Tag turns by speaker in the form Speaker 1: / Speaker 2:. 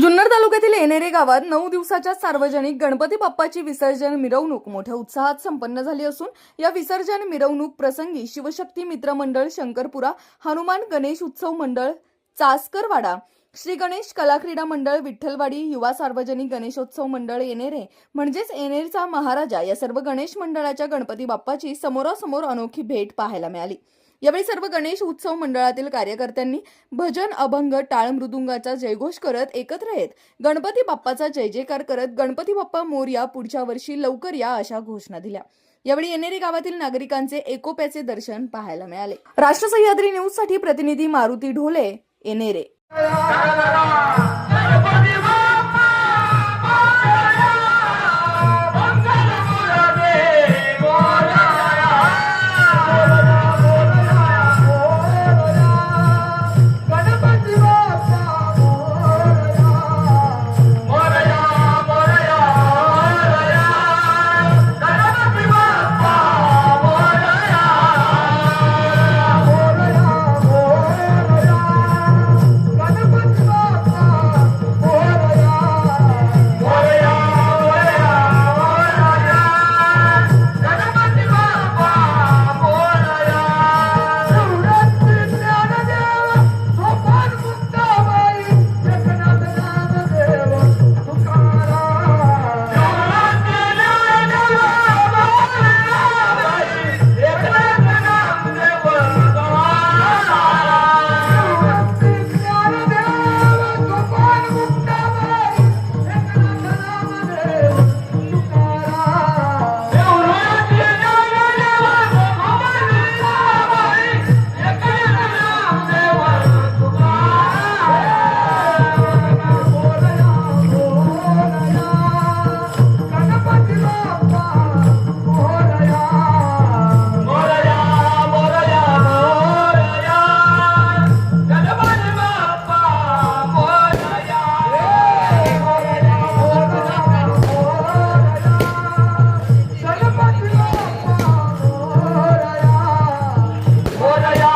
Speaker 1: जुन्नर तालुक्यातील येणेरे गावात नऊ दिवसाच्या सार्वजनिक गणपती बाप्पाची विसर्जन मिरवणूक मोठ्या उत्साहात संपन्न झाली असून या विसर्जन मिरवणूक प्रसंगी शिवशक्ती मित्र मंडळ शंकरपुरा हनुमान गणेश उत्सव मंडळ चासकरवाडा श्री गणेश कलाक्रीडा मंडळ विठ्ठलवाडी युवा सार्वजनिक गणेशोत्सव मंडळ येणेरे म्हणजेच येणेरचा महाराजा या सर्व गणेश मंडळाच्या गणपती बाप्पाची समोरासमोर अनोखी भेट पाहायला मिळाली. यावेळी सर्व गणेश उत्सव मंडळातील कार्यकर्त्यांनी भजन अभंग टाळ मृदुंगाचा जयघोष करत एकत्र येत गणपती बाप्पाचा जय जयकार करत गणपती बाप्पा मोरया पुढच्या वर्षी लवकर या अशा घोषणा दिल्या. यावेळी येणेरी गावातील नागरिकांचे एकोप्याचे दर्शन पाहायला मिळाले. राष्ट्र सह्याद्री न्यूजसाठी प्रतिनिधी मारुती ढोले येणेरे
Speaker 2: 가자.